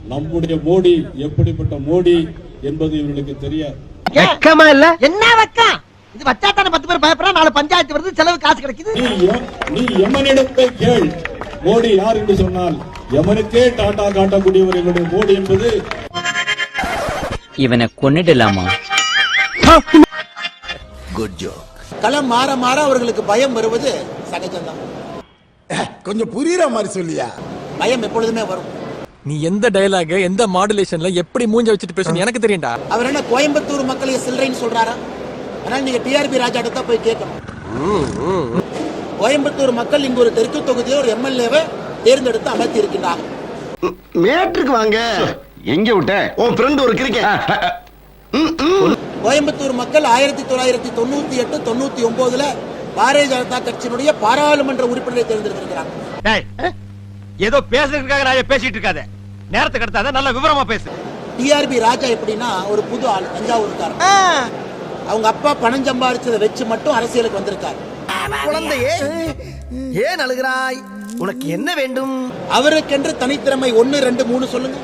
நம்முடைய மோடி எப்படிப்பட்ட மோடி என்பது இவர்களுக்கு தெரியாது. வெக்கமா இல்ல? என்ன வெக்கம்? இது வச்சா தானே பத்து பேர் பயப்படுறா நாலு பஞ்சாயத்து வருது செலவு காசு கிடைக்குது. நீ எ- நீ யமனிடத்தை கேள். மோடி யார் என்று சொன்னால் யமனுக்கே டாடா காட்டக்கூடியவர் எங்களுடைய மோடி என்பது இவனை கொன்னிடலாமா? களம் மாற மாற அவர்களுக்கு பயம் வருவது சகஜம்தான். கொஞ்சம் புரியுற மாதிரி சொல்லியா? பயம் எப்பொழுதுமே வரும். நீ எந்த டயலாக் எந்த மாடுலேஷன்ல எப்படி மூஞ்ச வச்சுட்டு பேசணும் எனக்கு தெரியும்டா. அவர் என்ன கோயம்புத்தூர் மக்களை சில்லறைன்னு சொல்றாரா? அதனால நீங்க டிஆர்பி ராஜாட்ட தான் போய் கேட்கணும். கோயம்புத்தூர் மக்கள் இங்கு ஒரு தெற்கு தொகுதியில் ஒரு எம்எல்ஏவை தேர்ந்தெடுத்து அமர்த்தி இருக்கின்றார் மேட்ருக்கு வாங்க. எங்க விட்ட? உன் ஃப்ரெண்ட் ஒரு கிரிக்கெட் கோயம்புத்தூர் மக்கள் ஆயிரத்தி தொள்ளாயிரத்தி தொண்ணூத்தி எட்டு தொண்ணூத்தி ஒன்பதுல பாரதிய ஜனதா கட்சியினுடைய பாராளுமன்ற உறுப்பினரை தேர்ந்தெடுத்திருக்கிறாங்க ஏதோ பேசுறதுக்காக நான் பேசிட்டு இருக்காத. நேரத்தை கடத்தாத நல்ல விவரமா பேசு. டிஆர்பி ராஜா எப்படின்னா ஒரு புது ஆள் தஞ்சாவூர்காரன். அவங்க அப்பா பணம் சம்பாதிச்சதை வச்சு மட்டும் அரசியலுக்கு வந்திருக்காரு. குழந்தையே ஏன் அழுகிறாய்? உனக்கு என்ன வேண்டும்? அவருக்கென்று தனித்திறமை ஒன்னு ரெண்டு மூணு சொல்லுங்க.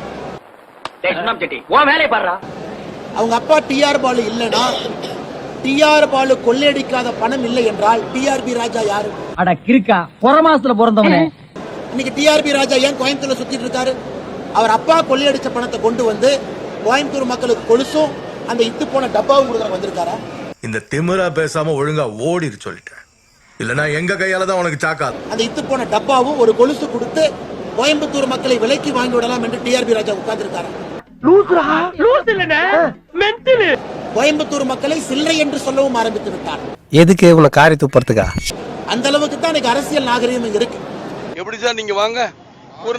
அவங்க அப்பா டிஆர் பாலு இல்லனா டிஆர் பாலு கொள்ளையடிக்காத பணம் இல்லை என்றால் டிஆர்பி ராஜா யாரு? அட கிறுக்கா புற மாசத்துல பிறந்தவனே இன்னைக்கு டிஆர்பி ராஜா ஏன் கோயம்புத்தூர்ல சுத்திட்டு இருக்காரு? அவர் அப்பா கொள்ளையடிச்ச பணத்தை கொண்டு வந்து கோயம்புத்தூர் மக்களுக்கு கொலுசும் அந்த இத்து போன டப்பாவும் கொடுக்குற வந்திருக்காரா? இந்த திமிரா பேசாம ஒழுங்கா ஓடிரு சொல்லிட்டேன். இல்லனா எங்க கையால தான் உனக்கு சாக்காது அந்த இத்து போன டப்பாவும் ஒரு கொலுசு கொடுத்து கோயம்புத்தூர் மக்களை விலைக்கு வாங்கி விடலாம் என்று டிஆர்பி ராஜா உட்கார்ந்திருக்காரு? கோயம்புத்தூர் மக்களை சில்லறை என்று சொல்லவும் ஆரம்பித்து விட்டார். எதுக்கு உன காரி துப்புறதுக்கா? அந்த அளவுக்கு தான் இன்னைக்கு அரசியல் நாகரிகம் இருக்கு. எப்படி சார் நீங்க வாங்க. ஒரு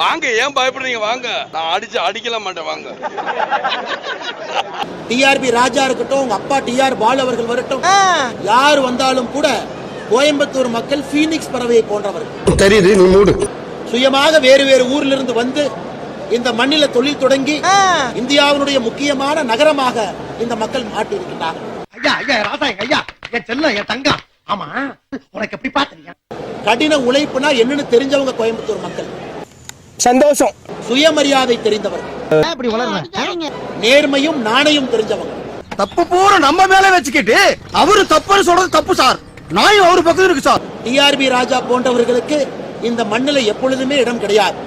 வாங்க ஏன் பயப்படுறீங்க? வாங்க. நான் அடிச்சு அடிக்கல மாட்டேன் வாங்க. டிஆர்பி ராஜா இருக்கட்டும் உங்க அப்பா டிஆர் பாலு அவர்கள் வரட்டும். யார் வந்தாலும் கூட கோயம்புத்தூர் மக்கள் பீனிக்ஸ் பறவையை போன்றவர்கள். தெரியுது நீ மூடு. சுயமாக வேறு வேறு ஊர்ல இருந்து வந்து இந்த மண்ணில தொழில் தொடங்கி இந்தியாவினுடைய முக்கியமான நகரமாக இந்த மக்கள் மாட்டி இருக்கின்றார்கள் ஐயா ஐயா ராசா ஐயா என் செல்லம் என் தங்கம். ஆமா உனக்கு எப்படி கடின உழைப்புனா என்னன்னு தெரிஞ்சவங்க கோயம்புத்தூர் மக்கள். சந்தோஷம். சுயமரியாதை தெரிந்தவர்கள் வளர்றேன் நேர்மையும் நாணயம் தெரிஞ்சவங்க. தப்பு பூரா நம்ம மேல வச்சுக்கிட்டு அவரு தப்புன்னு சொல்றது தப்பு சார். நாயும் அவரு பக்கத்துல இருக்கு சார். டிஆர்பி ராஜா போன்றவர்களுக்கு இந்த மண்ணில எப்பொழுதுமே இடம் கிடையாது.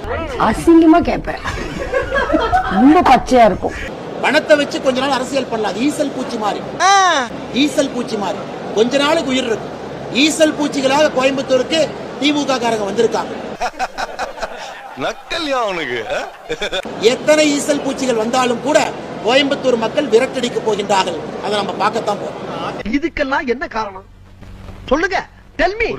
அசிங்கமா கேட்பேன் ரொம்ப பச்சையா இருக்கும். பணத்தை வச்சு கொஞ்ச நாள் அரசியல் பண்ணலாம். ஈசல் பூச்சி மாதிரி ஈசல் பூச்சி மாதிரி கொஞ்ச நாளுக்கு உயிர் இருக்கும் ஈசல் பூச்சிகளாக கோயம்புத்தூருக்கு திமுக காரங்க வந்திருக்காங்க. நக்கல்யா அவனுக்கு. எத்தனை ஈசல் பூச்சிகள் வந்தாலும் கூட கோயம்புத்தூர் மக்கள் விரட்டடிக்க போகின்றார்கள். அதை நம்ம பார்க்கத்தான் போறோம். இதுக்கெல்லாம் என்ன காரணம்? சொல்லுங்க. டெல்மி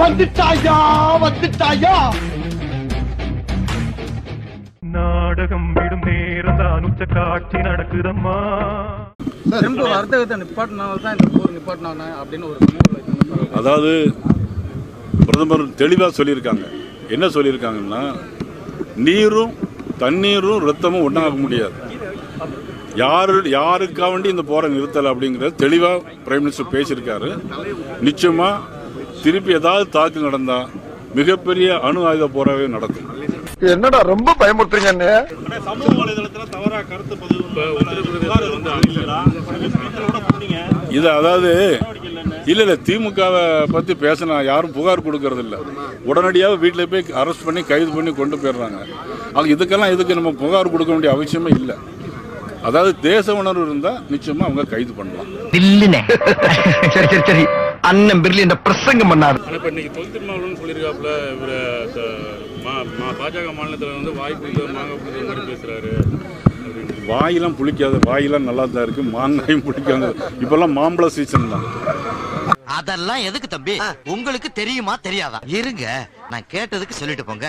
வந்துட்டாயா வந்துட்டாயா? நாடகம் விடும் நேரம் தான் உச்ச காட்சி நடக்குதம்மா. திரும்ப வர்த்தகத்தை நிப்பாட்டினால தான் இந்த போர் நிப்பாட்டினாங்க அப்படின்னு ஒரு அதாவது பிரதமர் தெளிவாக சொல்லியிருக்காங்க. என்ன சொல்லியிருக்காங்கன்னா நீரும் தண்ணீரும் ரத்தமும் ஒன்றாக முடியாது. யாரு யாருக்காக வேண்டி இந்த போரை நிறுத்தலை அப்படிங்கிறத தெளிவாக பிரைம் மினிஸ்டர் பேசியிருக்காரு. நிச்சயமாக திருப்பி ஏதாவது தாக்கல் நடந்தா மிகப்பெரிய அணு ஆயுத போராவே நடக்கும். என்னடா ரொம்ப பயமுறுத்துறீங்க சமூக வலைதளத்தில் தவறாக கருத்து இது அதாவது இல்ல இல்ல திமுகவை பத்தி பேசினா யாரும் புகார் கொடுக்கறது இல்ல. உடனடியாக வீட்டில் போய் அரெஸ்ட் பண்ணி கைது பண்ணி கொண்டு போயிடுறாங்க. அது இதுக்கெல்லாம் இதுக்கு நம்ம புகார் கொடுக்க வேண்டிய அவசியமே இல்லை. அதாவது தேச உணர்வு இருந்தா நிச்சயமா அவங்க கைது பண்ணலாம். அண்ணன் பிர்லி இந்த பிரசங்கம் பண்ணாரு. இப்போ இன்னைக்கு தொல் திருமாவளவன் சொல்லியிருக்காப்புல இவர் பாஜக மாநிலத்தில் வந்து வாய்ப்பு மாங்காய் புளிக்கிற மாதிரி பேசுறாரு. வாயெல்லாம் புளிக்காது வாயெல்லாம் நல்லா தான் இருக்கு மாங்காயும் புளிக்காது. இப்பெல்லாம் மாம்பழ சீசன் தான். அதெல்லாம் எதுக்கு தம்பி? உங்களுக்கு தெரியுமா தெரியாதா? இருங்க நான் கேட்டதுக்கு சொல்லிட்டு போங்க.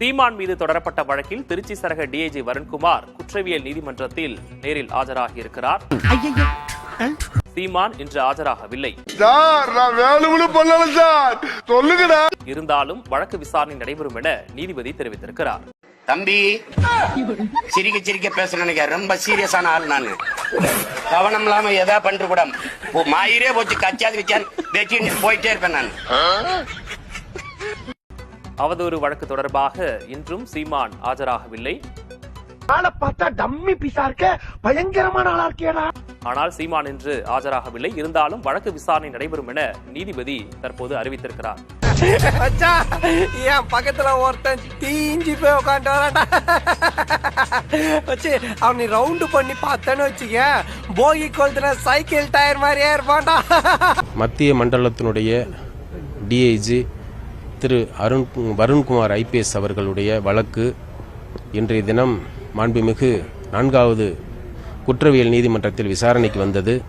சீமான் மீது தொடரப்பட்ட வழக்கில் திருச்சி சரக டிஐஜி வருண்குமார் குற்றவியல் நீதிமன்றத்தில் நேரில் ஆஜராகி இருக்கிறார் சீமான் இன்று ஆஜராகவில்லை. சார் நான் வேணும்னு பண்ணல சார். சொல்லுங்கடா. இருந்தாலும் வழக்கு விசாரணை நடைபெறும் என நீதிபதி தெரிவித்திருக்கிறார். தம்பி சிரிக்க சிரிக்க பேச நினைக்க ரொம்ப சீரியஸான ஆள் நான். கவனம் இல்லாம எதா பண்ற கூட. மாயிரே போச்சு. கச்சாது வச்சான் வச்சு போயிட்டே இருப்பேன் நான். அவதூறு வழக்கு தொடர்பாக இன்றும் சீமான் ஆஜராகவில்லை. ஆளை பார்த்தா டம்மி பீஸா இருக்க பயங்கரமான ஆளா இருக்கேடா. ஆனால் சீமான் இன்று ஆஜராகவில்லை. இருந்தாலும் வழக்கு விசாரணை நடைபெறும் என நீதிபதி தற்போது அறிவித்திருக்கிறார். என் பக்கத்துல ஒருத்தன் தீஞ்சி போய் உட்காந்து வச்சு அவனை ரவுண்டு பண்ணி பார்த்தேன்னு வச்சுக்க போகி கொளுத்துன சைக்கிள் டயர் மாதிரியே இருப்பான்டா. மத்திய மண்டலத்தினுடைய டிஐஜி திரு அருண் வருண்குமார் ஐபிஎஸ் அவர்களுடைய வழக்கு இன்றைய தினம் மாண்புமிகு நான்காவது குற்றவியல் நீதிமன்றத்தில் விசாரணைக்கு வந்தது.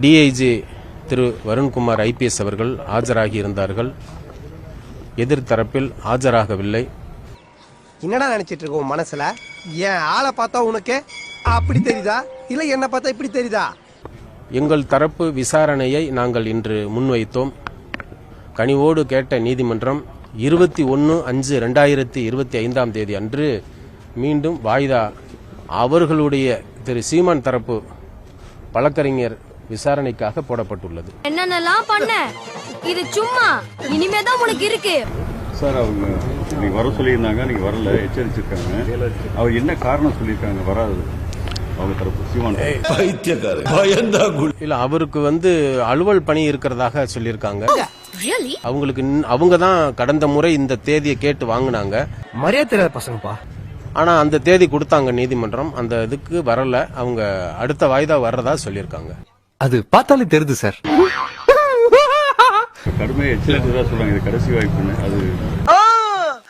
டிஐஜி திரு வருண்குமார் ஐபிஎஸ் அவர்கள் ஆஜராகி இருந்தார்கள். எதிர்த்தரப்பில் ஆஜராகவில்லை. என்னடா நினைச்சிட்டு இருக்க உன் மனசுல? என் ஆளை பார்த்தா உனக்கு? அப்படி தெரியுதா? இல்ல என்ன பார்த்தா இப்படி தெரியுதா? எங்கள் தரப்பு விசாரணையை நாங்கள் இன்று முன்வைத்தோம். கனிவோடு கேட்ட நீதிமன்றம் இருபத்தி ஒன்று அஞ்சு ரெண்டாயிரத்தி இருபத்தி ஐந்தாம் தேதி அன்று மீண்டும் வாய்தா அவர்களுடைய திரு சீமான் தரப்பு வழக்கறிஞர் விசாரணைக்காக போடப்பட்டுள்ளது. என்னென்னலாம் பண்ண? இது சும்மா. இனிமேதான் உனக்கு இருக்கு. சார் அவங்க நீங்க வர சொல்லியிருந்தாங்க நீங்க வரல எச்சரிச்சிருக்காங்க. அவர் என்ன காரணம் சொல்லியிருக்காங்க வராது. அவங்க தரப்பு சீமான் பைத்தியக்காரன். பயந்தா இல்ல அவருக்கு வந்து அலுவல் பணி இருக்கிறதாக சொல்லியிருக்காங்க. அவங்களுக்கு இன்னும்- அவங்க தான் கடந்த முறை இந்த தேதியை கேட்டு வாங்கினாங்க. மரியாதை தெரியாத பசங்கப்பா. ஆனா அந்த தேதி கொடுத்தாங்க நீதிமன்றம். அந்த இதுக்கு வரல. அவங்க அடுத்த வாய்தா வர்றதா சொல்லியிருக்காங்க. அது பார்த்தாலே தெரியுது சார். கடுமையாக எச்சரித்ததாக சொல்றாங்க. இது கடைசி வாய்ப்புன்னு. அது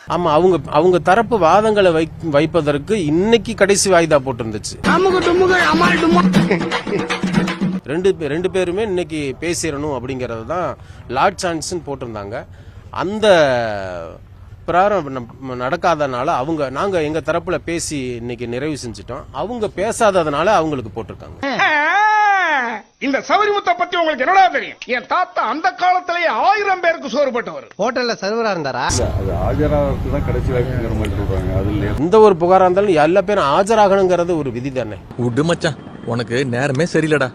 ஆமா அவங்க அவங்க தரப்பு வாதங்களை வைப்பதற்கு இன்னைக்கு கடைசி வாய்தா போட்டிருந்துச்சு. ரெண்டு ரெண்டு பேருமே இன்னைக்கு பேசிடணும் அப்படிங்கறது தான் லார்ட் சான்ஸ்னு போட்டிருந்தாங்க. அந்த பிரகாரம் நம்- நடக்காதனால அவங்க நாங்க எங்க தரப்புல பேசி இன்னைக்கு நிறைவு செஞ்சுட்டோம். அவங்க பேசாததுனால அவங்களுக்கு போட்டிருக்காங்க. இந்த சபரிமுத்தை பத்தி உங்களுக்கு என்னடா தெரியும்? என் தாத்தா அந்த காலத்திலேயே ஆயிரம் பேருக்கு சோறு போட்டவர் ஹோட்டல்ல சர்வரா இருந்தாரா? அது ஆஜராகிறது தான் கடைசி வாய்ப்புங்கிற மாதிரி சொல்றாங்க. அது இல்லையா. எந்த ஒரு புகாரா இருந்தாலும் எல்லா பேரும் ஆஜராகணுங்கிறது ஒரு விதி தானே. விடு மச்சான் உனக்கு நேரமே சரியில்லடா.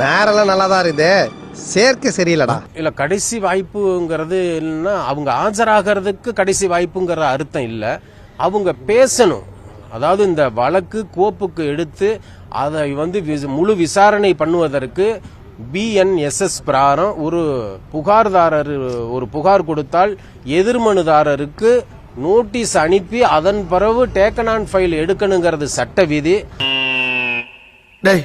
நேரெல்லாம் நல்லா தான் இருக்குது. சேர்க்கை சரியில்லடா. இல்ல கடைசி வாய்ப்புங்கிறது இல்லைன்னா அவங்க ஆஜராகிறதுக்கு கடைசி வாய்ப்புங்கிற அர்த்தம் இல்ல. அவங்க பேசணும். அதாவது இந்த வழக்கு கோப்புக்கு எடுத்து அதை வந்து முழு விசாரணை பண்ணுவதற்கு பிஎன்எஸ்எஸ் பிரகாரம் ஒரு புகார்தாரர் ஒரு புகார் கொடுத்தால் எதிர்மனுதாரருக்கு நோட்டீஸ் அனுப்பி அதன் பிறகு டேக்கன் ஆன் ஃபைல் எடுக்கணுங்கிறது சட்ட விதி. டேய்